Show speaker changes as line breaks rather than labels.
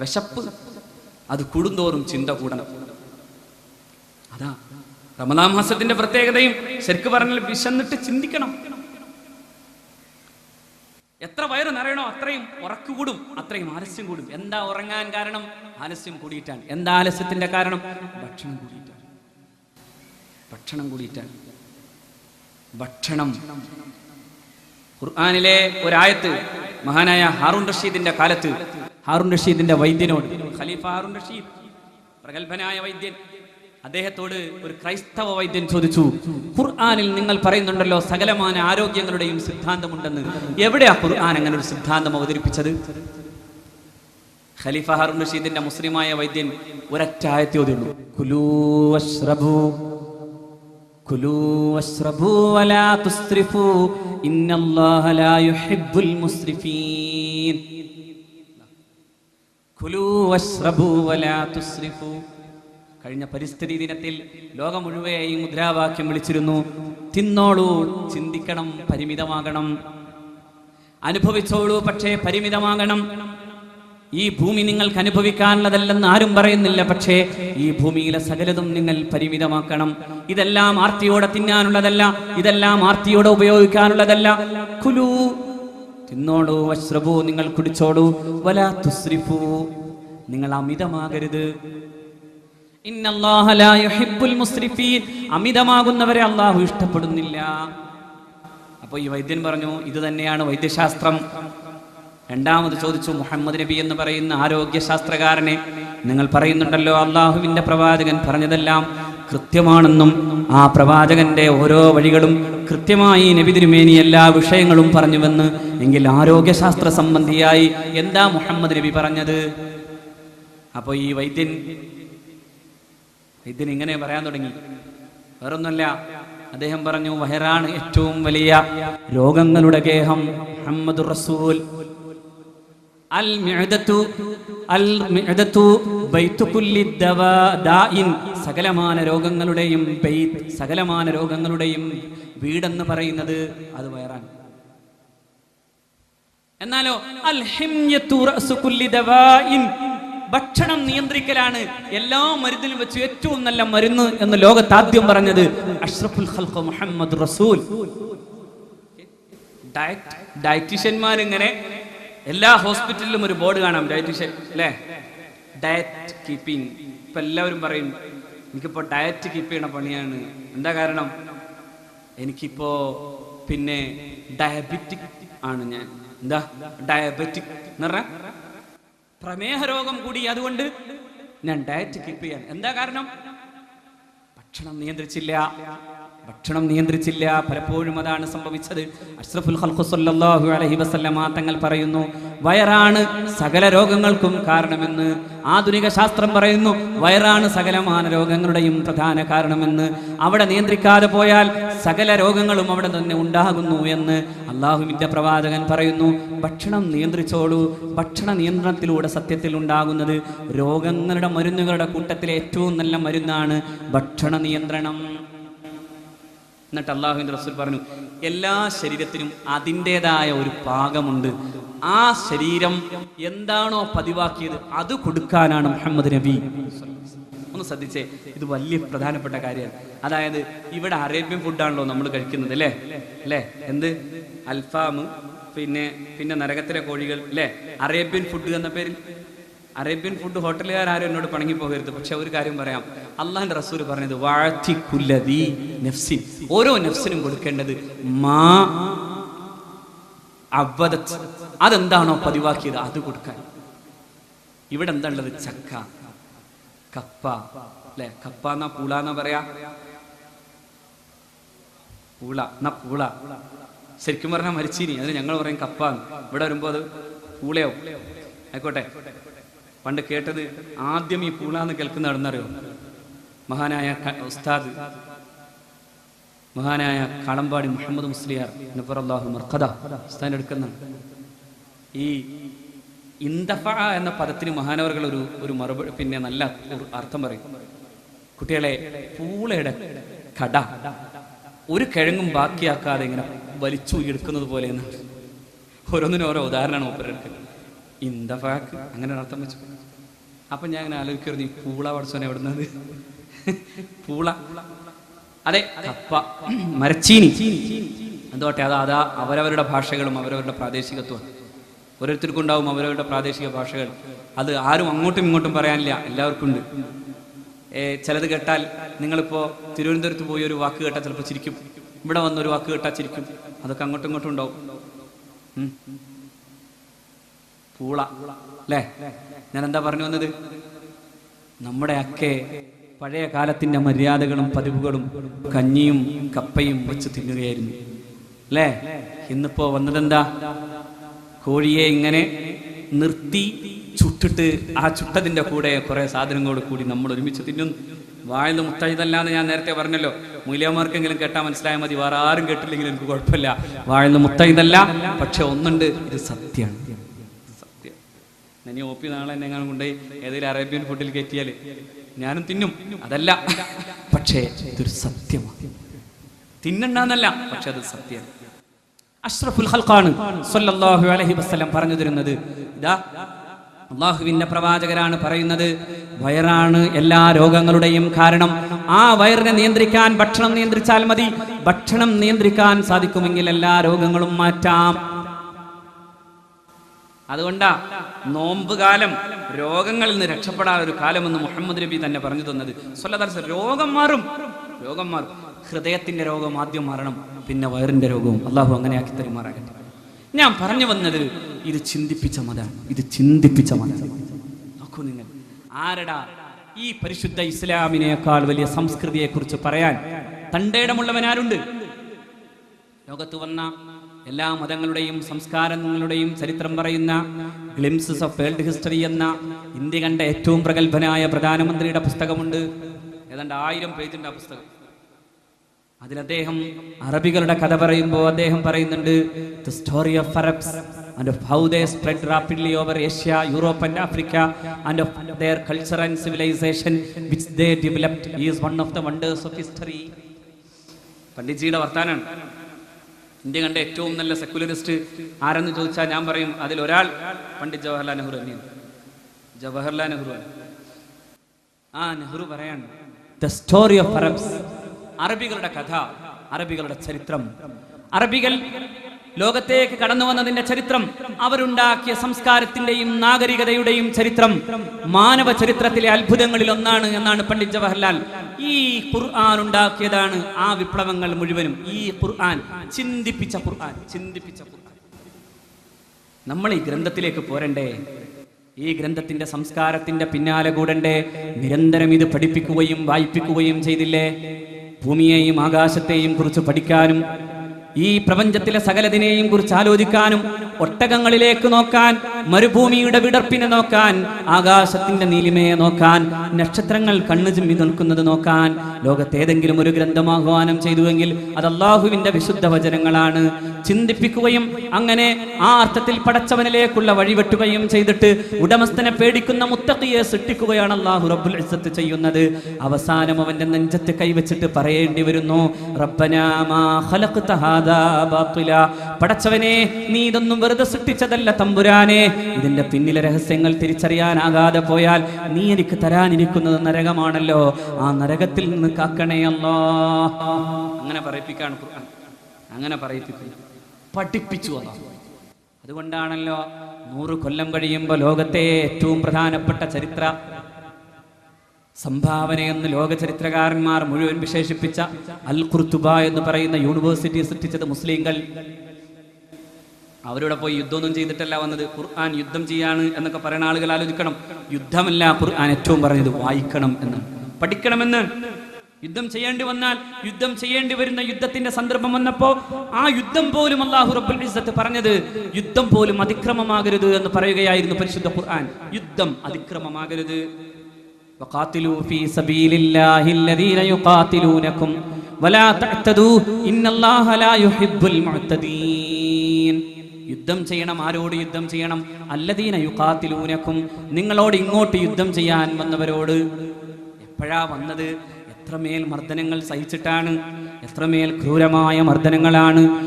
വിശപ്പ്. അത് കൂടുന്തോറും ചിന്ത കൂടണം. അതാ റമദാ മാസത്തിന്റെ പ്രത്യേകതയും ശരിക്കു പറഞ്ഞാൽ വിശന്നിട്ട് ചിന്തിക്കണം. എത്ര വയറ് നിറയണോ അത്രയും ഉറക്കു കൂടും അത്രയും ആലസ്യം കൂടും. എന്താ ഉറങ്ങാൻ കാരണം? ആലസ്യം കൂടിയിട്ടാണ്. എന്താ ആലസ്യത്തിന്റെ കാരണം? ഭക്ഷണം കൂടിയിട്ടാണ്. ഭക്ഷണം കൂടിയിട്ടാണ്. ഭക്ഷണം. ഖുർആാനിലെ ഒരായത്ത് മഹാനായ ഹാറൂൺ റഷീദിന്റെ കാലത്ത് ഹാറൂൺ റഷീദിന്റെ വൈദ്യനോട് ഖലീഫ ഹാറൂൺ റഷീദ് പ്രഗത്ഭനായ വൈദ്യൻ അദ്ദേഹത്തോട് ഒരു ക്രൈസ്തവ വൈദ്യൻ ചോദിച്ചു ഖുർആാനിൽ നിങ്ങൾ പറയുന്നുണ്ടല്ലോ സകലമാന ആരോഗ്യങ്ങളുടെയും സിദ്ധാന്തമുണ്ടെന്ന് എവിടെയാ ഖുർആൻ അങ്ങനെ ഒരു സിദ്ധാന്തം അവതരിപ്പിച്ചത് ഖലീഫ ഹാറൂൺ റഷീദിന്റെ മുസ്ലിമായ വൈദ്യൻ ഒരൊറ്റ ആയത്തോതുള്ളൂ കുലൂ വശ്രബൂ كلوا واشربوا ولا تسرفوا إن الله لا يحب المسرفين കഴിഞ്ഞ പരിസ്ഥിതി ദിനത്തിൽ ലോകം മുഴുവനെയും മുദ്രാവാക്യം വിളിച്ചിരുന്നു തിന്നോളൂ ചിന്തിക്കണം പരിമിതമാകണം. അനുഭവിച്ചോളൂ പക്ഷേ പരിമിതമാകണം. ഈ ഭൂമി നിങ്ങൾക്ക് അനുഭവിക്കാനുള്ളതല്ലെന്ന് ആരും പറയുന്നില്ല പക്ഷേ ഈ ഭൂമിയിലെ സകലതും നിങ്ങൾ പരിമിതമാക്കണം. ഇതെല്ലാം ആർത്തിയോടെ തിന്നാനുള്ളതല്ല ഇതെല്ലാം ആർത്തിയോടെ ഉപയോഗിക്കാനുള്ളതല്ല. കുലു തിന്നോളൂ വശ്രബു നിങ്ങൾ കുടിച്ചോളൂ. വല തുസ്രിഫു. നിങ്ങൾ അമിതമാകരുത്. അമിതമാകുന്നവരെ അള്ളാഹു ഇഷ്ടപ്പെടുന്നില്ല. അപ്പോൾ ഈ വൈദ്യൻ പറഞ്ഞു ഇത് തന്നെയാണ് വൈദ്യശാസ്ത്രം. രണ്ടാമത് ചോദിച്ചു മുഹമ്മദ് നബി എന്ന് പറയുന്ന ആരോഗ്യശാസ്ത്രകാരനെ. നിങ്ങൾ പറയുന്നുണ്ടല്ലോ അള്ളാഹുവിന്റെ പ്രവാചകൻ പറഞ്ഞതെല്ലാം കൃത്യമാണെന്നും ആ പ്രവാചകന്റെ ഓരോ വഴികളും കൃത്യമായി നബി തിരുമേനി എല്ലാ വിഷയങ്ങളും പറഞ്ഞുവെന്ന് എങ്കിൽ ആരോഗ്യശാസ്ത്ര സംബന്ധിയായി എന്താ മുഹമ്മദ് നബി പറഞ്ഞത്? അപ്പോൾ ഈ വൈദ്യൻ വൈദ്യൻ ഇങ്ങനെ പറയാൻ തുടങ്ങി. വേറൊന്നുമല്ല അദ്ദേഹം പറഞ്ഞു വഹറാണ് ഏറ്റവും വലിയ രോഗങ്ങളുടെ ഗേഹം മുഹമ്മദ് റസൂൽ. അൽ അൽ സകലമാന രോഗങ്ങളുടെയും സകലമാന രോഗങ്ങളുടെയും വീടെന്ന് പറയുന്നത് അത് വയറാണ്. എന്നാലോ ഭക്ഷണം നിയന്ത്രിക്കലാണ് എല്ലാ മരുന്നിലും വെച്ച് ഏറ്റവും നല്ല മരുന്ന് എന്ന് ലോകത്ത് ആദ്യം പറഞ്ഞത് അഷ്റഫുൽ ഖൽഖ് മുഹമ്മദ് റസൂൽ. ഡയറ്റ് ഡയറ്റീഷ്യന്മാർ ഇങ്ങനെ എല്ലാ ഹോസ്പിറ്റലിലും ഒരു ബോർഡ് കാണാം ഡയറ്റീഷ്യൻ അല്ലേ? Diet keeping. ഇപ്പൊ എല്ലാവരും പറയും എനിക്കിപ്പോ ഡയറ്റ് കീപ്പ് ചെയ്യണ പണിയാണ്. എന്താ കാരണം? എനിക്കിപ്പോ പിന്നെ ഡയബറ്റിക് ആണ് ഞാൻ. എന്താ? ഡയബറ്റിക് പ്രമേഹ രോഗം കൂടി അതുകൊണ്ട് ഞാൻ ഡയറ്റ് കീപ്പ് ചെയ്യാൻ എന്താ കാരണം? ഭക്ഷണം നിയന്ത്രിച്ചില്ല. ഭക്ഷണം നിയന്ത്രിച്ചില്ല. പലപ്പോഴും അതാണ് സംഭവിച്ചത്. അഷ്റഫുൽ അലൈഹി വസല്ലമ തങ്ങൾ പറയുന്നു വയറാണ് സകല രോഗങ്ങൾക്കും കാരണമെന്ന്. ആധുനിക ശാസ്ത്രം പറയുന്നു വയറാണ് സകലമാന രോഗങ്ങളുടെയും പ്രധാന കാരണമെന്ന്. അവിടെ നിയന്ത്രിക്കാതെ പോയാൽ സകല രോഗങ്ങളും അവിടെ തന്നെ ഉണ്ടാകുന്നു എന്ന് അള്ളാഹുവിന്റെ പ്രവാചകൻ പറയുന്നു. ഭക്ഷണം നിയന്ത്രിച്ചോളൂ. ഭക്ഷണ നിയന്ത്രണത്തിലൂടെ സത്യത്തിൽ ഉണ്ടാകുന്നത് രോഗങ്ങളുടെ മരുന്നുകളുടെ കൂട്ടത്തിലെ ഏറ്റവും നല്ല മരുന്നാണ് ഭക്ഷണ നിയന്ത്രണം. എന്നിട്ട് അള്ളാഹുവിന്റെ റസൂൽ പറഞ്ഞു എല്ലാ ശരീരത്തിനും അതിന്റെതായ ഒരു പാകമുണ്ട്. ആ ശരീരം എന്താണോ പതിവാക്കിയത് അത് കൊടുക്കാനാണ് മുഹമ്മദ് നബി. ഒന്ന് ശ്രദ്ധിച്ചേ. ഇത് വലിയ പ്രധാനപ്പെട്ട കാര്യമാണ് അതായത് ഇവിടെ അറേബ്യൻ ഫുഡാണല്ലോ നമ്മൾ കഴിക്കുന്നത് അല്ലേ? അല്ലേ? എന്ത്? അൽഫാം പിന്നെ പിന്നെ നരകത്തിലെ കോഴികൾ അല്ലേ? അറേബ്യൻ ഫുഡ് എന്ന പേരിൽ. അറേബ്യൻ ഫുഡ് ഹോട്ടലുകാർ ആരും എന്നോട് പണങ്ങി പോകരുത് പക്ഷെ ഒരു കാര്യം പറയാം. അള്ളാഹിന്റെ റസൂൽ പറഞ്ഞത് വാഴ്ത്തി കുല്ലതി നഫ്സിൻ. ഓരോ നഫ്സിനും കൊടുക്കേണ്ടത് മാ അവദത്ത്. അതെന്താണോ പതിവാക്കിയത്? അത് കൊടുക്കാൻ. ഇവിടെ എന്താ ഉള്ളത്? ചക്ക. കപ്പ അല്ലെ? കപ്പ എന്നാ പൂള എന്നാ പറയാ? പൂള എന്നാ പൂള? ശരിക്കും പറഞ്ഞാൽ മരിച്ചിനി. അതിന് ഞങ്ങൾ പറയും കപ്പ. ഇവിടെ വരുമ്പോ അത് പൂളയോ? ആയിക്കോട്ടെ. പണ്ട് കേട്ടത് ആദ്യം ഈ പൂള എന്ന് കേൾക്കുന്ന നടന്നറിയോ മഹാനായ ഉസ്താദ്. മഹാനായ കാളമ്പാടി മുഹമ്മദ് മുസ്ലിയാർ നബറല്ലാഹു മർഖദ ഉസ്താൻ എടുക്കുന്ന ഈ ഇന്തഫ എന്ന പദത്തിന് മഹാനവർകൾ ഒരു ഒരു മറുപടി പിന്നെ നല്ല അർത്ഥം പറയും. കുട്ടികളെ പൂളയുടെ കട. ഒരു കിഴങ്ങും ബാക്കിയാക്കാതെ ഇങ്ങനെ വലിച്ചു എടുക്കുന്നത് പോലെ എന്നാണ് ഓരോന്നിനും ഓരോ ഉദാഹരണമാണ് മൂപ്പരെടുക്കുന്നത് ഇന്തഫാക്ക് അങ്ങനെ അർത്ഥം വെച്ചു. അപ്പൊ ഞാൻ അങ്ങനെ ആലോചിക്കരുത് ഈ പൂള പഠിച്ചോനെ എവിടുന്നത്? പൂള. അതെ കപ്പ. മരച്ചീനി. എന്തോട്ടെ അതാ അതാ അവരവരുടെ ഭാഷകളും അവരവരുടെ പ്രാദേശികത്വം ഓരോരുത്തർക്കും ഉണ്ടാവും അവരവരുടെ പ്രാദേശിക ഭാഷകൾ. അത് ആരും അങ്ങോട്ടും ഇങ്ങോട്ടും പറയാനില്ല. എല്ലാവർക്കും ഉണ്ട്. ചിലത് കേട്ടാൽ നിങ്ങളിപ്പോൾ തിരുവനന്തപുരത്ത് പോയി ഒരു വാക്ക് കേട്ടാൽ ചിലപ്പോൾ ചിരിക്കും. ഇവിടെ വന്ന് ഒരു വാക്ക് കേട്ടാൽ ചിരിക്കും. അതൊക്കെ അങ്ങോട്ടും ഇങ്ങോട്ടും ഉണ്ടാവും. പൂള. അല്ലേ ഞാൻ എന്താ പറഞ്ഞു വന്നത്? നമ്മുടെ അക്കെ പഴയ കാലത്തിന്റെ മര്യാദകളും പതിവുകളും കഞ്ഞിയും കപ്പയും വെച്ച് തിന്നുകയായിരുന്നു. അല്ലേ ഇന്നിപ്പോ വന്നതെന്താ? കോഴിയെ ഇങ്ങനെ നിർത്തി ചുട്ടിട്ട് ആ ചുട്ടതിന്റെ കൂടെ കുറേ സാധനങ്ങളോട് കൂടി നമ്മൾ ഒരുമിച്ച് തിന്നുന്നു വായിൽ മുത്തഴുതല്ലാന്ന് ഞാൻ നേരത്തെ പറഞ്ഞല്ലോ. മൂല്യമാർക്കെങ്കിലും കേട്ടാൽ മനസ്സിലായാൽ മതി. വേറെ ആരും കേട്ടില്ലെങ്കിലും എനിക്ക് കുഴപ്പമില്ല. വായിൽ മുത്തഴുതല്ല പക്ഷെ ഒന്നുണ്ട്. ഇത് സത്യമാണ് സത്യം. ഇനി ഒ പി നാളെ എന്നെ എങ്ങനെ കൊണ്ടുപോയി ഏതെങ്കിലും അറേബ്യൻ ഫുഡിൽ കയറ്റിയാൽ ഞാനും തിന്നും. അതല്ല പക്ഷേ ഇതൊരു സത്യമാണ്. തിന്നണ്ടെന്നല്ല പക്ഷെ അത് സത്യം അഷ്റഫുൽ ഖൽഖാണ് സല്ലല്ലാഹു അലൈഹി വസല്ലം പറഞ്ഞു തരുന്നത്. ഇതാ അള്ളാഹുവിന്റെ പ്രവാചകരാണ് പറയുന്നത് വയറാണ് എല്ലാ രോഗങ്ങളുടെയും കാരണം. ആ വയറിനെ നിയന്ത്രിക്കാൻ ഭക്ഷണം നിയന്ത്രിച്ചാൽ മതി. ഭക്ഷണം നിയന്ത്രിക്കാൻ സാധിക്കുമെങ്കിൽ എല്ലാ രോഗങ്ങളും മാറ്റാം. അതുകൊണ്ടാ നോമ്പ് കാലം രോഗങ്ങളിൽ നിന്ന് രക്ഷപ്പെടാൻ ഒരു കാലമെന്ന് മുഹമ്മദ് നബി തന്നെ പറഞ്ഞു തന്നത്. സ്വല്ലദാസ് രോഗം മാറും. രോഗം മാറും. ഹൃദയത്തിന്റെ രോഗം ആദ്യം മാറണം പിന്നെ വയറിന്റെ രോഗവും. അള്ളാഹു അങ്ങനെ ആക്കി തരുമാറാകട്ടെ. ഞാൻ പറഞ്ഞു വന്നത് ഇത് ചിന്തിപ്പിച്ച മതാണ് ഇത് ചിന്തിപ്പിച്ച മതം. നോക്കൂ നിങ്ങൾ ആരടാ ഈ പരിശുദ്ധ ഇസ്ലാമിനേക്കാൾ വലിയ സംസ്കൃതിയെ കുറിച്ച് പറയാൻ തണ്ടേടമുള്ളവൻ ആരുണ്ട്? ലോകത്ത് വന്ന എല്ലാ മതങ്ങളുടെയും സംസ്കാരങ്ങളുടെയും ചരിത്രം പറയുന്ന ഗ്ലിംസസ് ഓഫ് വേൾഡ് ഹിസ്റ്ററി എന്ന ഇന്ത്യ കണ്ട ഏറ്റവും പ്രഗത്ഭനായ പ്രധാനമന്ത്രിയുടെ പുസ്തകമുണ്ട്. ഏതാണ്ട് ആയിരം പേജിന്റെ ആ പുസ്തകം. അതിൽ അദ്ദേഹം അറബികളുടെ കഥ പറയുമ്പോൾ അദ്ദേഹം പറയുന്നുണ്ട് the story of Arabs and of how they spread rapidly over Asia Europe and Africa and of their culture and civilisation which they developed is one of the wonders of history പണ്ഡിറ്റ്ജിയുടെ വർത്താനാണ്. India കണ്ട ഏറ്റവും നല്ല secularist ആരെന്ന് ചോദിച്ചാൽ ഞാൻ പറയും അതിൽ ഒരാൾ പണ്ഡിറ്റ് ജവഹർലാൽ നെഹ്റു തന്നെയാണ്. ജവഹർലാൽ നെഹ്റു ആ നെഹ്റു പറയാണ് ദ സ്റ്റോറി ഓഫ് അറബ്സ് അറബികളുടെ കഥ അറബികളുടെ ചരിത്രം. അറബികൾ ലോകത്തേക്ക് കടന്നു വന്നതിന്റെ ചരിത്രം അവരുണ്ടാക്കിയ സംസ്കാരത്തിന്റെയും നാഗരികതയുടെയും ചരിത്രം മാനവ ചരിത്രത്തിലെ അത്ഭുതങ്ങളിൽ ഒന്നാണ് എന്നാണ് പണ്ഡിറ്റ് ജവഹർലാൽ. ഈ ഖുർആൻ ഉണ്ടാക്കിയതാണ് ആ വിപ്ലവങ്ങൾ മുഴുവനും. ഈ ഖുർആൻ ചിന്തിപ്പിച്ച ഖുർആൻ ചിന്തിപ്പിച്ച ഖുർആൻ. നമ്മൾ ഈ ഗ്രന്ഥത്തിലേക്ക് പോരണ്ടേ? ഈ ഗ്രന്ഥത്തിന്റെ സംസ്കാരത്തിന്റെ പിന്നാലെ കൂടണ്ടേ? നിരന്തരം ഇത് പഠിപ്പിക്കുകയും വായിപ്പിക്കുകയും ചെയ്തില്ലേ? ഭൂമിയെയും ആകാശത്തെയും കുറിച്ച് പഠിക്കാനും ഈ പ്രപഞ്ചത്തിലെ സകലതിനെയും കുറിച്ച് ആലോചിക്കാനും ഒട്ടകങ്ങളിലേക്ക് നോക്കാൻ മരുഭൂമിയുടെ വിടർപ്പിനെ നോക്കാൻ ആകാശത്തിന്റെ നീലിമയെ നോക്കാൻ നക്ഷത്രങ്ങൾ കണ്ണു ചിമ്മി നിൽക്കുന്നത് നോക്കാൻ ലോകത്തേതെങ്കിലും ഒരു ഗ്രന്ഥം ആഹ്വാനം ചെയ്തുവെങ്കിൽ അത് അള്ളാഹുവിന്റെ വിശുദ്ധ വചനങ്ങളാണ്. ചിന്തിപ്പിക്കുകയും അങ്ങനെ ആ അർത്ഥത്തിൽ പടച്ചവനിലേക്കുള്ള വഴിവെട്ടുകയും ചെയ്തിട്ട് ഉടമസ്ഥനെ പേടിക്കുന്ന മുത്തക്കിയെ സൃഷ്ടിക്കുകയാണ് അള്ളാഹു റബ്ബുൽ ഇസത്ത് ചെയ്യുന്നത്. അവസാനം അവന്റെ നെഞ്ചത്ത് കൈവച്ചിട്ട് പറയേണ്ടി വരുന്നു റബ്ബനാ പടച്ചവനെ നീ ഇതൊന്നും വെറുതെ സൃഷ്ടിച്ചതല്ല തമ്പുരാനെ. ഇതിന്റെ പിന്നിലെ രഹസ്യങ്ങൾ തിരിച്ചറിയാനാകാതെ പോയാൽ നീ എനിക്ക് തരാനിരിക്കുന്നത് നരകമാണല്ലോ. ആ നരകത്തിൽ നിന്ന് കാക്കണേ അല്ലോ. അങ്ങനെ പറയിപ്പിക്കാണ് അങ്ങനെ പറയിപ്പിക്കുന്നു. പഠിപ്പിച്ചു അതുകൊണ്ടാണല്ലോ നൂറ് കൊല്ലം കഴിയുമ്പോൾ ലോകത്തെ ഏറ്റവും പ്രധാനപ്പെട്ട ചരിത്ര സംഭാവനയെന്ന് ലോക ചരിത്രകാരന്മാർ മുഴുവൻ വിശേഷിപ്പിച്ച അൽ ഖുർത്തുബ എന്ന് പറയുന്ന യൂണിവേഴ്സിറ്റി സൃഷ്ടിച്ചത് മുസ്ലിങ്ങൾ അവരിവിടെ പോയി യുദ്ധമൊന്നും ചെയ്തിട്ടല്ല വന്നത്. ഖുർആൻ യുദ്ധം ചെയ്യാണ് എന്നൊക്കെ പറയുന്ന ആളുകൾ ആലോചിക്കണം. യുദ്ധമല്ല ഖുർആൻ ഏറ്റവും പറഞ്ഞത് വായിക്കണം എന്ന്. പഠിക്കണമെന്ന്. യുദ്ധം ചെയ്യേണ്ടി വന്നാൽ യുദ്ധം ചെയ്യേണ്ടി വരുന്ന യുദ്ധത്തിന്റെ സന്ദർഭം വന്നപ്പോ ആ യുദ്ധം പോലും അള്ളാഹു റബ്ബുൽ ഇസ്സത്ത് പറഞ്ഞത് യുദ്ധം പോലും അതിക്രമമാകരുത് എന്ന് പറയുകയായിരുന്നു പരിശുദ്ധ ഖുർആൻ. യുദ്ധം അതിക്രമമാകരുത് ും. യുദ്ധം ചെയ്യണം ആരോട് യുദ്ധം ചെയ്യണം? അല്ലദീന യുക്കാത്തിലൂനക്കും നിങ്ങളോട് ഇങ്ങോട്ട് യുദ്ധം ചെയ്യാൻ വന്നവരോട് എപ്പോഴാ വന്നത്? എത്രമേൽ മർദ്ദനങ്ങൾ സഹിച്ചിട്ടാണ്? എത്രമേൽ ക്രൂരമായ മർദ്ദനങ്ങളാണ്?